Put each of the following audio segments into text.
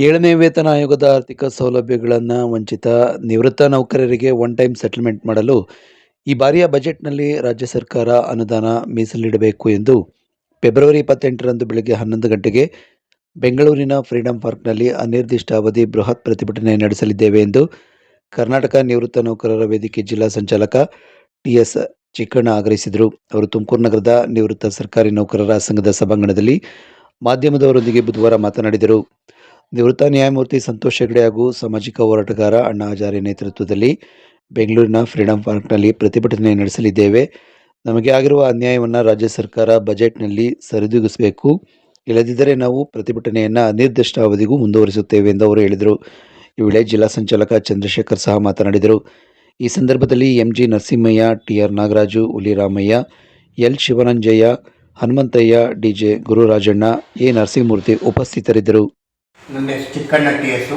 ಏಳನೇ ವೇತನ ಆಯೋಗದ ಆರ್ಥಿಕ ಸೌಲಭ್ಯಗಳನ್ನು ವಂಚಿತ ನಿವೃತ್ತ ನೌಕರರಿಗೆ ಒನ್ ಟೈಮ್ ಸೆಟಲ್ಮೆಂಟ್ ಮಾಡಲು ಈ ಬಾರಿಯ ಬಜೆಟ್ನಲ್ಲಿ ರಾಜ್ಯ ಸರ್ಕಾರ ಅನುದಾನ ಮೀಸಲಿಡಬೇಕು ಎಂದು ಫೆಬ್ರವರಿ ಇಪ್ಪತ್ತೆಂಟರಂದು ಬೆಳಗ್ಗೆ ಹನ್ನೊಂದು ಗಂಟೆಗೆ ಬೆಂಗಳೂರಿನ ಫ್ರೀಡಂ ಪಾರ್ಕ್ನಲ್ಲಿ ಅನಿರ್ದಿಷ್ಟ ಅವಧಿ ಬೃಹತ್ ಪ್ರತಿಭಟನೆ ನಡೆಸಲಿದ್ದೇವೆ ಎಂದು ಕರ್ನಾಟಕ ನಿವೃತ್ತ ನೌಕರರ ವೇದಿಕೆ ಜಿಲ್ಲಾ ಸಂಚಾಲಕ ಟಿಎಸ್ ಚಿಕ್ಕಣ್ಣ ಆಗ್ರಹಿಸಿದರು. ಅವರು ತುಮಕೂರು ನಗರದ ನಿವೃತ್ತ ಸರ್ಕಾರಿ ನೌಕರರ ಸಂಘದ ಸಭಾಂಗಣದಲ್ಲಿ ಮಾಧ್ಯಮದವರೊಂದಿಗೆ ಬುಧವಾರ ಮಾತನಾಡಿದರು. ನಿವೃತ್ತ ನ್ಯಾಯಮೂರ್ತಿ ಸಂತೋಷ್ ಹೆಗಡೆ ಹಾಗೂ ಸಾಮಾಜಿಕ ಹೋರಾಟಗಾರ ಅಣ್ಣಾ ಹಜಾರಿ ನೇತೃತ್ವದಲ್ಲಿ ಬೆಂಗಳೂರಿನ ಫ್ರೀಡಂ ಪಾರ್ಕ್ನಲ್ಲಿ ಪ್ರತಿಭಟನೆ ನಡೆಸಲಿದ್ದೇವೆ. ನಮಗೆ ಆಗಿರುವ ಅನ್ಯಾಯವನ್ನು ರಾಜ್ಯ ಸರ್ಕಾರ ಬಜೆಟ್ನಲ್ಲಿ ಸರಿದೂಗಿಸಬೇಕು. ಇಲ್ಲದಿದ್ದರೆ ನಾವು ಪ್ರತಿಭಟನೆಯನ್ನು ಅನಿರ್ದಿಷ್ಟ ಅವಧಿಗೂ ಮುಂದುವರಿಸುತ್ತೇವೆ ಎಂದು ಅವರು ಹೇಳಿದರು. ಈ ವೇಳೆ ಜಿಲ್ಲಾ ಸಂಚಾಲಕ ಚಂದ್ರಶೇಖರ್ ಸಹ ಮಾತನಾಡಿದರು. ಈ ಸಂದರ್ಭದಲ್ಲಿ MG Narasimhaiah, TR Nagaraju, Huliramaiah, L Shivananjaiah Hanumanthaiah, DJ Gururajanna, A Narasimhamurthy ಉಪಸ್ಥಿತರಿದ್ದರು. ನನ್ನ ಚಿಕ್ಕಣ್ಣ ಟಿ ಎಸ್ಸು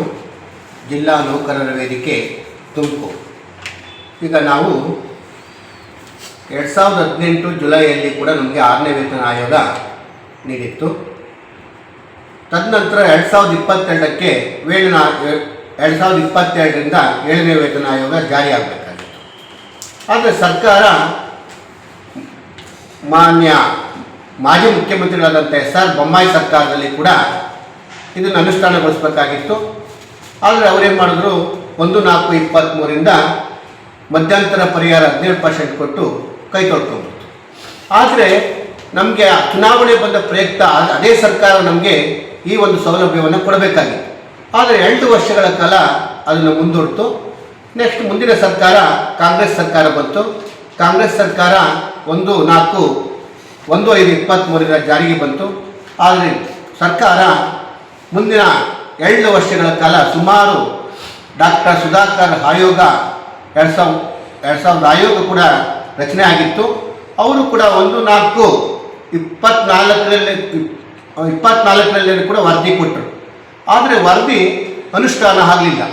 ಜಿಲ್ಲಾ ನೌಕರರ ವೇದಿಕೆ ತುಮಕೂರು. ಈಗ ನಾವು ಎರಡು ಸಾವಿರದ ಹದಿನೆಂಟು ಜುಲೈಯಲ್ಲಿ ಕೂಡ ನಮಗೆ ಆರನೇ ವೇತನ ಆಯೋಗ ನೀಡಿತ್ತು. ತದನಂತರ ಎರಡು ಸಾವಿರದ ಇಪ್ಪತ್ತೆರಡಕ್ಕೆ ವೇತನ ಎರಡು ಸಾವಿರದ ಇಪ್ಪತ್ತೆರಡರಿಂದ ಏಳನೇ ವೇತನ ಆಯೋಗ ಜಾರಿಯಾಗಬೇಕಾಗಿತ್ತು ಆದರೆ ಸರ್ಕಾರ ಮಾನ್ಯ ಮಾಜಿ ಮುಖ್ಯಮಂತ್ರಿಗಳಾದಂಥ ಎಸ್ ಆರ್ ಬೊಮ್ಮಾಯಿ ಸರ್ಕಾರದಲ್ಲಿ ಕೂಡ ಇದನ್ನು ಅನುಷ್ಠಾನಗೊಳಿಸಬೇಕಾಗಿತ್ತು. ಆದರೆ ಅವರೇನು ಮಾಡಿದ್ರು? ಒಂದು, ನಾಲ್ಕು ಇಪ್ಪತ್ತ್ಮೂರಿಂದ ಮಧ್ಯಂತರ ಪರಿಹಾರ ಹದಿನೇಳು ಪರ್ಸೆಂಟ್ ಕೊಟ್ಟು ಕೈ ತೊಳ್ಕೊಂಡ್ಬಿಡ್ತು ಆದರೆ ನಮಗೆ ಚುನಾವಣೆ ಬಂದ ಪ್ರಯುಕ್ತ ಅದ್- ಅದೇ ಸರ್ಕಾರ ನಮಗೆ ಈ ಒಂದು ಸೌಲಭ್ಯವನ್ನು ಕೊಡಬೇಕಾಗಿತ್ತು. ಆದರೆ ಎರಡು ವರ್ಷಗಳ ಕಾಲ ಅದನ್ನು ಮುಂದೂಡ್ತು. ನೆಕ್ಸ್ಟ್ ಮುಂದಿನ ಸರ್ಕಾರ ಕಾಂಗ್ರೆಸ್ ಸರ್ಕಾರ ಬಂತು. ಕಾಂಗ್ರೆಸ್ ಸರ್ಕಾರ ಒಂದು, ನಾಲ್ಕು, ಒಂದು, ಐದು ಇಪ್ಪತ್ತ್ಮೂರರ ಜಾರಿಗೆ ಬಂತು. ಆದರೆ ಸರ್ಕಾರ ಮುಂದಿನ ಎರಡು ವರ್ಷಗಳ ಕಾಲ ಸುಮಾರು ಡಾಕ್ಟರ್ ಸುಧಾಕರ್ ಆಯೋಗ ಎರಡು ಸಾವಿರ, ಎರಡು ಸಾವಿರದ ಆಯೋಗ ಕೂಡ ರಚನೆ ಆಗಿತ್ತು. ಅವರು ಕೂಡ ಒಂದು ನಾಲ್ಕು ಇಪ್ಪತ್ನಾಲ್ಕರಲ್ಲಿ ಇಪ್ಪತ್ನಾಲ್ಕರಲ್ಲಿ ಕೂಡ ವರದಿ ಕೊಟ್ಟರು. ಆದರೆ ವರದಿ ಅನುಷ್ಠಾನ ಆಗಲಿಲ್ಲ.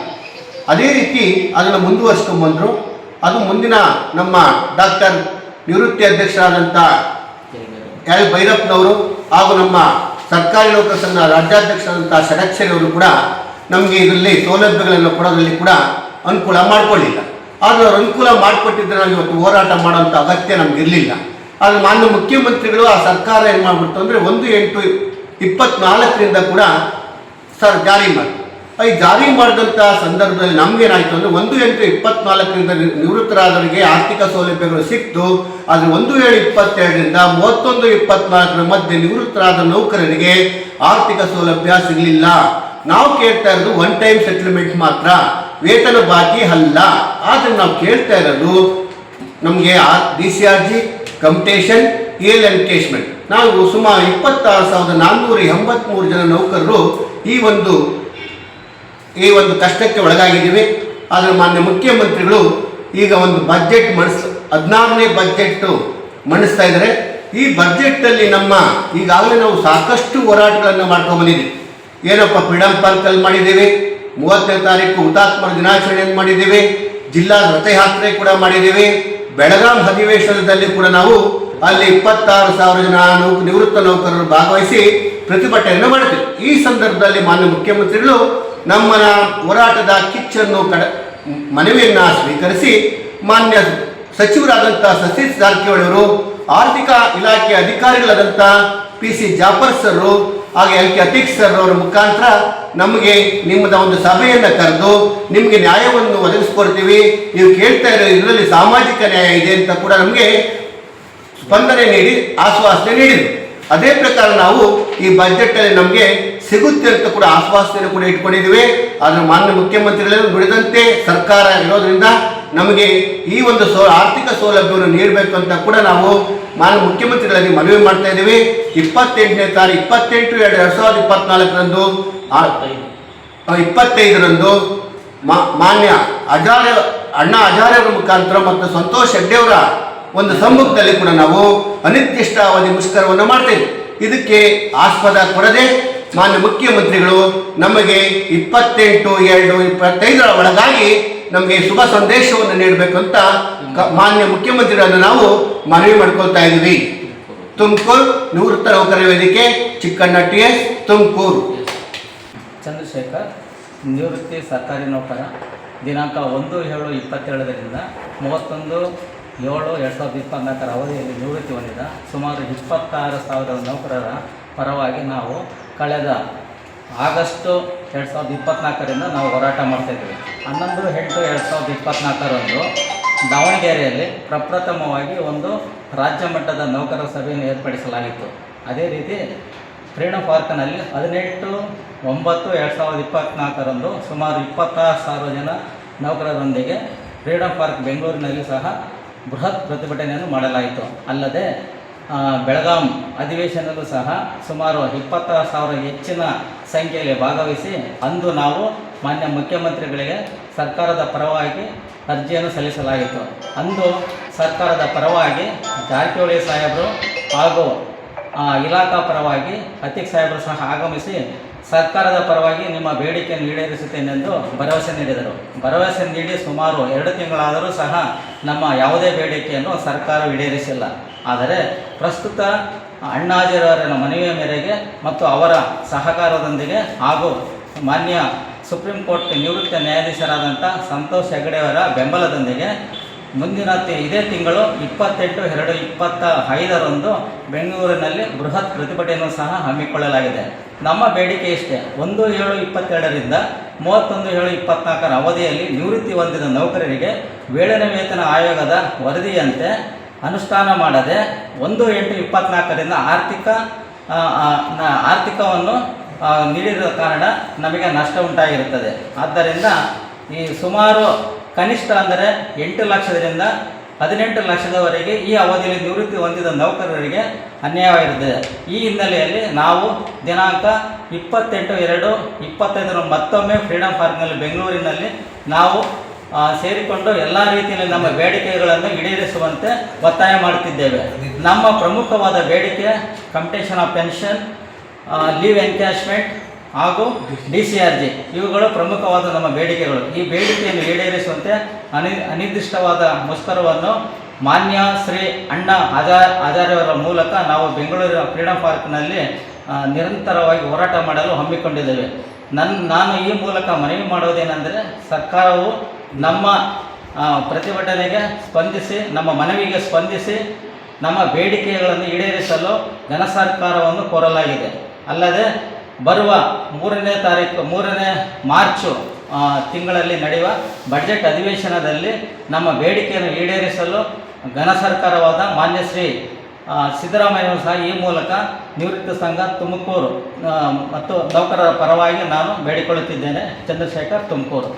ಅದೇ ರೀತಿ ಅದನ್ನು ಮುಂದುವರಿಸ್ಕೊಂಡ್ಬಂದರು ಅದು ಮುಂದಿನ ನಮ್ಮ ಡಾಕ್ಟರ್ ನಿವೃತ್ತಿ ಅಧ್ಯಕ್ಷರಾದಂಥ ಎಲ್ ಭೈರಪ್ಪನವರು ಹಾಗೂ ನಮ್ಮ ಸರ್ಕಾರಿ ನೌಕರ ಸಂಘ ರಾಜ್ಯಾಧ್ಯಕ್ಷರಾದಂಥ ಷಡಕ್ಷರಿ ಅವರು ಕೂಡ ನಮಗೆ ಇದರಲ್ಲಿ ಸೌಲಭ್ಯಗಳನ್ನು ಕೊಡೋದ್ರಲ್ಲಿ ಕೂಡ ಅನುಕೂಲ ಮಾಡಿಕೊಳ್ಳಿಲ್ಲ. ಆದರೆ ಅವರು ಅನುಕೂಲ ಮಾಡಿಕೊಟ್ಟಿದ್ರೆ ನಾವು ಇವತ್ತು ಹೋರಾಟ ಮಾಡೋಂಥ ಅಗತ್ಯ ನಮ್ಗೆ ಇರಲಿಲ್ಲ ಆದರೆ ಮಾನ್ಯ ಮುಖ್ಯಮಂತ್ರಿಗಳು ಆ ಸರ್ಕಾರ ಏನು ಮಾಡಿಬಿಡ್ತು ಅಂದರೆ ಒಂದು ಎಂಟು ಇಪ್ಪತ್ನಾಲ್ಕರಿಂದ ಕೂಡ ಸರ್ ಜಾರಿ ಮಾಡಿ ಈ ಜಾರಿ ಮಾಡಿದಂಥ ಸಂದರ್ಭದಲ್ಲಿ ನಮಗೇನಾಯಿತು ಅಂದರೆ ಒಂದು ಎಂಟು ಇಪ್ಪತ್ನಾಲ್ಕರಿಂದ ನಿವೃತ್ತರಾದವರಿಗೆ ಆರ್ಥಿಕ ಸೌಲಭ್ಯಗಳು ಸಿಕ್ತು. ಆದರೆ ಒಂದು ಏಳು ಇಪ್ಪತ್ತೆರಡರಿಂದ ಮೂವತ್ತೊಂದು ಇಪ್ಪತ್ನಾಲ್ಕರ ಮಧ್ಯೆ ನಿವೃತ್ತರಾದ ನೌಕರರಿಗೆ ಆರ್ಥಿಕ ಸೌಲಭ್ಯ ಸಿಗಲಿಲ್ಲ. ನಾವು ಕೇಳ್ತಾ ಇರೋದು ಒನ್ ಟೈಮ್ ಸೆಟಲ್ಮೆಂಟ್ ಮಾತ್ರ. ವೇತನ ಬಾಕಿ ಅಲ್ಲ. ಆದರೆ ನಾವು ಕೇಳ್ತಾ ಇರೋದು ನಮಗೆ D C R G, commutation EL encashment. ನಾವು ಸುಮಾರು ಇಪ್ಪತ್ತಾರು ಸಾವಿರದ ನಾನ್ನೂರ ಎಂಬತ್ತ್ಮೂರು ಜನ ನೌಕರರು ಈ ಒಂದು ಈ ಒಂದು ಕಷ್ಟಕ್ಕೆ ಒಳಗಾಗಿದ್ದೀವಿ. ಆದರೆ ಮಾನ್ಯ ಮುಖ್ಯಮಂತ್ರಿಗಳು ಈಗ ಒಂದು ಬಜೆಟ್ ಮಂಡಿಸ್ ಹದಿನಾರನೇ ಬಜೆಟ್ಟು ಮಂಡಿಸ್ತಾ ಇದ್ದಾರೆ. ಈ ಬಜೆಟ್ಟಲ್ಲಿ ನಮ್ಮ ಈಗಾಗಲೇ ನಾವು ಸಾಕಷ್ಟು ಹೋರಾಟಗಳನ್ನು ಮಾಡ್ಕೊಂಡು ಬಂದಿದ್ದೀವಿ. ಏನಪ್ಪ ಫ್ರೀಡಮ್ ಪಾರ್ಕಲ್ಲಿ ಮಾಡಿದ್ದೀವಿ. ಮೂವತ್ತನೇ ತಾರೀಕು ಹುತಾತ್ಮರ ದಿನಾಚರಣೆಯನ್ನು ಮಾಡಿದ್ದೀವಿ. ಜಿಲ್ಲಾ ರಥಯಾತ್ರೆ ಕೂಡ ಮಾಡಿದ್ದೀವಿ. ಬೆಳಗಾಂ ಅಧಿವೇಶನದಲ್ಲಿ ಕೂಡ ನಾವು ಅಲ್ಲಿ ಇಪ್ಪತ್ತಾರು ಸಾವಿರ ಜನ ನಿವೃತ್ತ ನೌಕರರು ಭಾಗವಹಿಸಿ ಪ್ರತಿಭಟನೆಯನ್ನು ಮಾಡಿದರು ಈ ಸಂದರ್ಭದಲ್ಲಿ ಮಾನ್ಯ ಮುಖ್ಯಮಂತ್ರಿಗಳು ನಮ್ಮ ಹೋರಾಟದ ಕಿಚ್ಚನ್ನು ಕಡ, ಮನವಿಯನ್ನು ಸ್ವೀಕರಿಸಿ ಮಾನ್ಯ ಸಚಿವರಾದಂಥ ಸತೀಶ್ ಜಾರಕಿಹೊಳಿ ಅವರು, ಆರ್ಥಿಕ ಇಲಾಖೆ ಅಧಿಕಾರಿಗಳಾದಂಥ ಪಿ ಸಿ ಜಾಫರ್ ಸರ್ರು ಹಾಗೆ ಎಲ್ ಕೆ ಅತೀಕ್ ಸರ್ ಅವರ ಮುಖಾಂತರ ನಮಗೆ ನಿಮ್ಮದ ಒಂದು ಸಭೆಯನ್ನು ಕರೆದು ನಿಮಗೆ ನ್ಯಾಯವನ್ನು ಒದಗಿಸ್ಕೊಡ್ತೀವಿ. ನೀವು ಕೇಳ್ತಾ ಇರೋ ಇದರಲ್ಲಿ ಸಾಮಾಜಿಕ ನ್ಯಾಯ ಇದೆ ಅಂತ ಕೂಡ ನಮಗೆ ಸ್ಪಂದನೆ ನೀಡಿ ಆಶ್ವಾಸನೆ ನೀಡಿದರು. ಅದೇ ಪ್ರಕಾರ ನಾವು ಈ ಬಜೆಟಲ್ಲಿ ನಮಗೆ ಸಿಗುತ್ತೆ ಅಂತ ಕೂಡ ಆಶ್ವಾಸನೆ ಕೂಡ ಇಟ್ಕೊಂಡಿದ್ದೀವಿ. ಆದರೆ ಮಾನ್ಯ ಮುಖ್ಯಮಂತ್ರಿಗಳು ನುಡಿದಂತೆ ಸರ್ಕಾರ ಇರೋದ್ರಿಂದ ನಮಗೆ ಈ ಒಂದು ಸೌ, ಆರ್ಥಿಕ ಸೌಲಭ್ಯವನ್ನು ನೀಡಬೇಕು ಅಂತ ಕೂಡ ನಾವು ಮಾನ್ಯ ಮುಖ್ಯಮಂತ್ರಿಗಳಲ್ಲಿ ಮನವಿ ಮಾಡ್ತಾ ಇದ್ದೀವಿ. ಇಪ್ಪತ್ತೆಂಟನೇ ತಾರೀಕು ಇಪ್ಪತ್ತೆಂಟು ಎರಡು ಎರಡು ಸಾವಿರದ ಇಪ್ಪತ್ನಾಲ್ಕರಂದು ಇಪ್ಪತ್ತೈದರಂದು ಮಾನ್ಯ ಅಜಾರ್ಯ, ಅಣ್ಣ ಅಜಾರ್ಯವರ ಮುಖಾಂತರ ಮತ್ತು ಸಂತೋಷ್ ಹೆಗ್ಡೆಯವರ ಒಂದು ಸಮ್ಮುಖದಲ್ಲಿ ಕೂಡ ನಾವು ಅನಿರ್ದಿಷ್ಟ ಅವಧಿ ಮುಷ್ಕರವನ್ನು ಮಾಡ್ತೇವೆ. ಇದಕ್ಕೆ ಆಸ್ಪದ ಕೊಡದೆ ಮಾನ್ಯ ಮುಖ್ಯಮಂತ್ರಿಗಳು ನಮಗೆ ಇಪ್ಪತ್ತೆಂಟು, ಎರಡು, ಇಪ್ಪತ್ತೈದರ ಒಳಗಾಗಿ ನಮಗೆ ಶುಭ ಸಂದೇಶವನ್ನು ನೀಡಬೇಕು ಅಂತ ಮಾನ್ಯ ಮುಖ್ಯಮಂತ್ರಿಗಳನ್ನು ನಾವು ಮನವಿ ಮಾಡ್ಕೊಳ್ತಾ ಇದ್ದೀವಿ. ತುಮಕೂರು ನಿವೃತ್ತ ನೌಕರ ವೇದಿಕೆ, ಚಿಕ್ಕಣ್ಣ ಟಿ ಎಸ್ ತುಮಕೂರು. ಚಂದ್ರಶೇಖರ್ ಚಂದ್ರಶೇಖರ್ ನಿವೃತ್ತಿ ಸರ್ಕಾರಿ ನೌಕರ, ದಿನಾಂಕ ಒಂದು ಏಳು ಇಪ್ಪತ್ತೇಳರಿಂದ ಮೂವತ್ತೊಂದು ಏಳು ಎರಡು ಸಾವಿರದ ಇಪ್ಪತ್ನಾಲ್ಕರ ಅವಧಿಯಲ್ಲಿ ನಿವೃತ್ತಿ ಹೊಂದಿದ ಸುಮಾರು ಇಪ್ಪತ್ತಾರು ಸಾವಿರ ನೌಕರರ ಪರವಾಗಿ ನಾವು ಕಳೆದ ಆಗಸ್ಟು ಎರಡು ಸಾವಿರದ ಇಪ್ಪತ್ನಾಲ್ಕರಿಂದ ನಾವು ಹೋರಾಟ ಮಾಡ್ತಾಯಿದ್ದೀವಿ ಹನ್ನೊಂದು ಎಂಟು ಎರಡು ಸಾವಿರದ ಇಪ್ಪತ್ನಾಲ್ಕರಂದು ದಾವಣಗೆರೆಯಲ್ಲಿ ಪ್ರಪ್ರಥಮವಾಗಿ ಒಂದು ರಾಜ್ಯ ಮಟ್ಟದ ನೌಕರರ ಸಭೆಯನ್ನು ಏರ್ಪಡಿಸಲಾಗಿತ್ತು. ಅದೇ ರೀತಿ ಫ್ರೀಡಮ್ ಪಾರ್ಕ್ನಲ್ಲಿ ಹದಿನೆಂಟು ಒಂಬತ್ತು ಎರಡು ಸಾವಿರದ ಇಪ್ಪತ್ನಾಲ್ಕರಂದು ಸುಮಾರು ಇಪ್ಪತ್ತಾರು ಸಾವಿರ ಜನ ನೌಕರರೊಂದಿಗೆ ಫ್ರೀಡಮ್ ಪಾರ್ಕ್ ಬೆಂಗಳೂರಿನಲ್ಲಿ ಸಹ ಬೃಹತ್ ಪ್ರತಿಭಟನೆಯನ್ನು ಮಾಡಲಾಯಿತು. ಅಲ್ಲದೆ ಬೆಳಗಾಂ ಅಧಿವೇಶನದಲ್ಲೂ ಸಹ ಸುಮಾರು ಇಪ್ಪತ್ತಾರು ಸಾವಿರ ಹೆಚ್ಚಿನ ಸಂಖ್ಯೆಯಲ್ಲಿ ಭಾಗವಹಿಸಿ, ಅಂದು ನಾವು ಮಾನ್ಯ ಮುಖ್ಯಮಂತ್ರಿಗಳಿಗೆ ಸರ್ಕಾರದ ಪರವಾಗಿ ಅರ್ಜಿಯನ್ನು ಸಲ್ಲಿಸಲಾಯಿತು. ಅಂದು ಸರ್ಕಾರದ ಪರವಾಗಿ ಜಾರಕಿಹೊಳಿ ಸಾಹೇಬರು ಹಾಗೂ ಇಲಾಖಾ ಪರವಾಗಿ ಅತಿಕ್ ಸಾಹೇಬರು ಸಹ ಆಗಮಿಸಿ ಸರ್ಕಾರದ ಪರವಾಗಿ ನಿಮ್ಮ ಬೇಡಿಕೆಯನ್ನು ಈಡೇರಿಸುತ್ತೇನೆಂದು ಭರವಸೆ ನೀಡಿದರು. ಭರವಸೆ ನೀಡಿ ಸುಮಾರು ಎರಡು ತಿಂಗಳಾದರೂ ಸಹ ನಮ್ಮ ಯಾವುದೇ ಬೇಡಿಕೆಯನ್ನು ಸರ್ಕಾರ ಈಡೇರಿಸಿಲ್ಲ. ಆದರೆ ಪ್ರಸ್ತುತ ಅಣ್ಣಾಜಿರವರ ಮನವಿಯ ಮೇರೆಗೆ ಮತ್ತು ಅವರ ಸಹಕಾರದೊಂದಿಗೆ ಹಾಗೂ ಮಾನ್ಯ ಸುಪ್ರೀಂ ಕೋರ್ಟ್ ನಿವೃತ್ತ ನ್ಯಾಯಾಧೀಶರಾದಂಥ ಸಂತೋಷ್ ಹೆಗಡೆಯವರ ಬೆಂಬಲದೊಂದಿಗೆ ಮುಂದಿನ ಇದೇ ತಿಂಗಳು ಇಪ್ಪತ್ತೆಂಟು ಎರಡು ಇಪ್ಪತ್ತ ಐದರಂದು ಬೆಂಗಳೂರಿನಲ್ಲಿ ಬೃಹತ್ ಪ್ರತಿಭಟನೆಯನ್ನು ಸಹ ಹಮ್ಮಿಕೊಳ್ಳಲಾಗಿದೆ. ನಮ್ಮ ಬೇಡಿಕೆ ಇಷ್ಟೇ, ಒಂದು ಏಳು ಇಪ್ಪತ್ತೆರಡರಿಂದ ಮೂವತ್ತೊಂದು ಏಳು ಇಪ್ಪತ್ನಾಲ್ಕರ ಅವಧಿಯಲ್ಲಿ ನಿವೃತ್ತಿ ಹೊಂದಿದ ನೌಕರರಿಗೆ ವೇಳನ ವೇತನ ಆಯೋಗದ ವರದಿಯಂತೆ ಅನುಷ್ಠಾನ ಮಾಡದೆ ಒಂದು ಎಂಟು ಇಪ್ಪತ್ನಾಲ್ಕರಿಂದ ಆರ್ಥಿಕ ಆರ್ಥಿಕವನ್ನು ನೀಡಿರುವ ಕಾರಣ ನಮಗೆ ನಷ್ಟ ಉಂಟಾಗಿರುತ್ತದೆ. ಆದ್ದರಿಂದ ಈ ಸುಮಾರು ಕನಿಷ್ಠ ಅಂದರೆ ಎಂಟು ಲಕ್ಷದಿಂದ ಹದಿನೆಂಟು ಲಕ್ಷದವರೆಗೆ ಈ ಅವಧಿಯಲ್ಲಿ ನಿವೃತ್ತಿ ಹೊಂದಿದ ನೌಕರರಿಗೆ ಅನ್ಯಾಯವಾಗಿರುತ್ತದೆ ಈ ಹಿನ್ನೆಲೆಯಲ್ಲಿ ನಾವು ದಿನಾಂಕ ಇಪ್ಪತ್ತೆಂಟು ಎರಡು ಇಪ್ಪತ್ತೈದರ ಮತ್ತೊಮ್ಮೆ ಫ್ರೀಡಮ್ ಪಾರ್ಕ್ನಲ್ಲಿ ಬೆಂಗಳೂರಿನಲ್ಲಿ ನಾವು ಸೇರಿಕೊಂಡು ಎಲ್ಲ ರೀತಿಯಲ್ಲಿ ನಮ್ಮ ಬೇಡಿಕೆಗಳನ್ನು ಈಡೇರಿಸುವಂತೆ ಒತ್ತಾಯ ಮಾಡುತ್ತಿದ್ದೇವೆ. ನಮ್ಮ ಪ್ರಮುಖವಾದ ಬೇಡಿಕೆ commutation of pension leave encashment ಹಾಗೂ ಡಿ ಸಿ ಆರ್ ಜಿ. ಇವುಗಳು ಪ್ರಮುಖವಾದ ನಮ್ಮ ಬೇಡಿಕೆಗಳು. ಈ ಬೇಡಿಕೆಯನ್ನು ಈಡೇರಿಸುವಂತೆ ಅನಿ, ಅನಿರ್ದಿಷ್ಟವಾದ ಮುಷ್ಕರವನ್ನು ಮಾನ್ಯ ಶ್ರೀ ಅಣ್ಣ ಆಧಾರ್ ಆಚಾರ್ಯವರ ಮೂಲಕ ನಾವು ಬೆಂಗಳೂರಿನ ಫ್ರೀಡಮ್ ಪಾರ್ಕ್ನಲ್ಲಿ ನಿರಂತರವಾಗಿ ಹೋರಾಟ ಮಾಡಲು ಹಮ್ಮಿಕೊಂಡಿದ್ದೇವೆ. ನನ್ನ ನಾನು ಈ ಮೂಲಕ ಮನವಿ ಮಾಡೋದೇನೆಂದರೆ ಸರ್ಕಾರವು ನಮ್ಮ ಪ್ರತಿಭಟನೆಗೆ ಸ್ಪಂದಿಸಿ, ನಮ್ಮ ಮನವಿಗೆ ಸ್ಪಂದಿಸಿ, ನಮ್ಮ ಬೇಡಿಕೆಗಳನ್ನು ಈಡೇರಿಸಲು ಘನ ಸರ್ಕಾರವನ್ನು ಕೋರಲಾಗಿದೆ. ಅಲ್ಲದೆ ಬರುವ ಮೂರನೇ ತಾರೀಕು, ಮೂರನೇ ಮಾರ್ಚು ತಿಂಗಳಲ್ಲಿ ನಡೆಯುವ ಬಜೆಟ್ ಅಧಿವೇಶನದಲ್ಲಿ ನಮ್ಮ ಬೇಡಿಕೆಯನ್ನು ಈಡೇರಿಸಲು ಘನ ಸರ್ಕಾರವಾದ ಮಾನ್ಯ ಶ್ರೀ ಸಿದ್ದರಾಮಯ್ಯ ಸಿದ್ದರಾಮಯ್ಯವರು ಸಹ ಈ ಮೂಲಕ ನಿವೃತ್ತ ಸಂಘ ತುಮಕೂರು ಮತ್ತು ನೌಕರರ ಪರವಾಗಿ ನಾನು ಬೇಡಿಕೊಳ್ಳುತ್ತಿದ್ದೇನೆ. ಚಂದ್ರಶೇಖರ್ ತುಮಕೂರು.